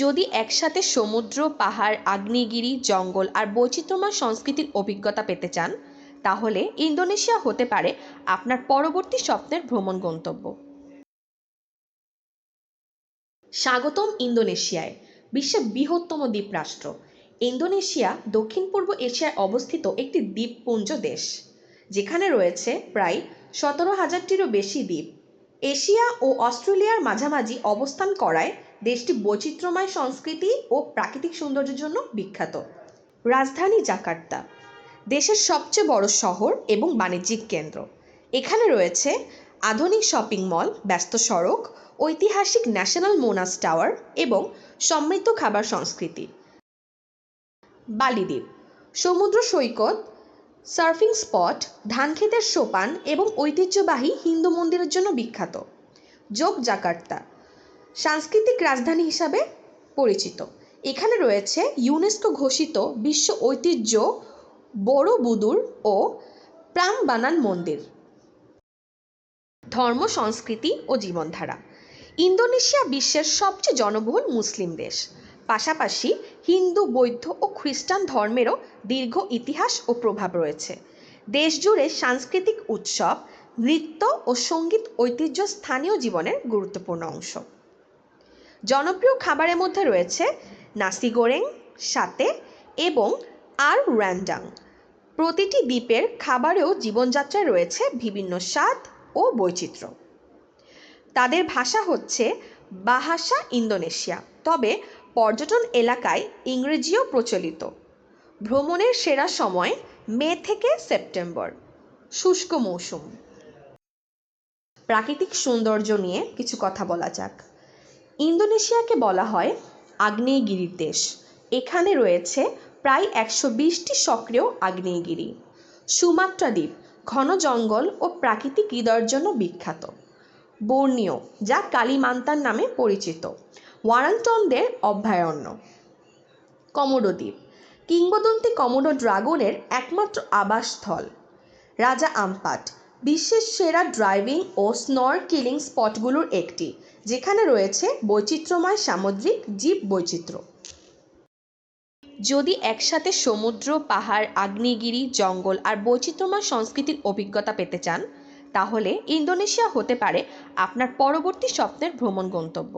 যদি একসাথে সমুদ্র, পাহাড়, আগ্নেয়গিরি, জঙ্গল আর বৈচিত্র্যময় সংস্কৃতির অভিজ্ঞতা পেতে চান, তাহলে ইন্দোনেশিয়া হতে পারে আপনার পরবর্তী স্বপ্নের ভ্রমণ গন্তব্য। স্বাগতম ইন্দোনেশিয়ায়, বিশ্বের বৃহত্তম দ্বীপরাষ্ট্র। ইন্দোনেশিয়া দক্ষিণ পূর্ব এশিয়ায় অবস্থিত একটি দ্বীপপুঞ্জ দেশ, যেখানে রয়েছে প্রায় সতেরো হাজারটিরও বেশি দ্বীপ। এশিয়া ও অস্ট্রেলিয়ার মাঝামাঝি অবস্থান করায় দেশটি বৈচিত্র্যময় সংস্কৃতি ও প্রাকৃতিক সৌন্দর্যের জন্য বিখ্যাত। রাজধানী জাকার্তা, দেশের সবচেয়ে বড় শহর এবং বাণিজ্যিক কেন্দ্র। এখানে রয়েছে আধুনিক শপিং মল, ব্যস্ত সড়ক, ঐতিহাসিক ন্যাশনাল মোনাস টাওয়ার এবং সমৃদ্ধ খাবার সংস্কৃতি। বালিদ্বীপ, সমুদ্র সৈকত, সার্ফিং স্পট, ধানক্ষেতের সোপান এবং ঐতিহ্যবাহী হিন্দু মন্দিরের জন্য বিখ্যাত। যোগ জাকার্তা সাংস্কৃতিক রাজধানী হিসাবে পরিচিত। এখানে রয়েছে ইউনেস্কো ঘোষিত বিশ্ব ঐতিহ্য বড়বুদুর ও প্রামবানান মন্দির। ধর্ম, সংস্কৃতি ও জীবনধারা। ইন্দোনেশিয়া বিশ্বের সবচেয়ে জনবহুল মুসলিম দেশ। পাশাপাশি হিন্দু, বৌদ্ধ ও খ্রিস্টান ধর্মেরও দীর্ঘ ইতিহাস ও প্রভাব রয়েছে। দেশ জুড়ে সাংস্কৃতিক উৎসব, নৃত্য ও সংগীত ঐতিহ্য স্থানীয় জীবনের গুরুত্বপূর্ণ অংশ। জনপ্রিয় খাবারের মধ্যে রয়েছে নাসি গোরেং সাতে এবং আর র্যান্ডাং। প্রতিটি দ্বীপের খাবারেও জীবনযাত্রায় রয়েছে বিভিন্ন স্বাদ ও বৈচিত্র্য। তাদের ভাষা হচ্ছে বাহাসা ইন্দোনেশিয়া, তবে পর্যটন এলাকায় ইংরেজিও প্রচলিত। ভ্রমণের সেরা সময় মে থেকে সেপ্টেম্বর, শুষ্ক মৌসুম। প্রাকৃতিক সৌন্দর্য নিয়ে কিছু কথা বলা যাক। ইন্দোনেশিয়াকে বলা হয় আগ্নেয়গিরির দেশ। এখানে রয়েছে প্রায় একশো বিশটি সক্রিয় আগ্নেয়গিরি। সুমাত্রা দ্বীপ, ঘন জঙ্গল ও প্রাকৃতিক হৃদয়ের জন্য বিখ্যাত। বর্নিও যা কালিমান্তার নামে পরিচিত। ওয়ারান্টনদের অভয়ারণ্য। কমোডো দ্বীপ, কিংবদন্তি কমোডো ড্রাগনের একমাত্র আবাসস্থল। রাজা আমপাট, বিশ্বের সেরা ড্রাইভিং ও স্নরকেলিং স্পটগুলোর একটি। যেখানে রয়েছে বৈচিত্র্যময় সামুদ্রিক জীব বৈচিত্র্য যদি একসাথে সমুদ্র, পাহাড়, আগ্নেয়গিরি, জঙ্গল আর বৈচিত্র্যময় সংস্কৃতির অভিজ্ঞতা পেতে চান, তাহলে ইন্দোনেশিয়া হতে পারে আপনার পরবর্তী স্বপ্নের ভ্রমণ গন্তব্য।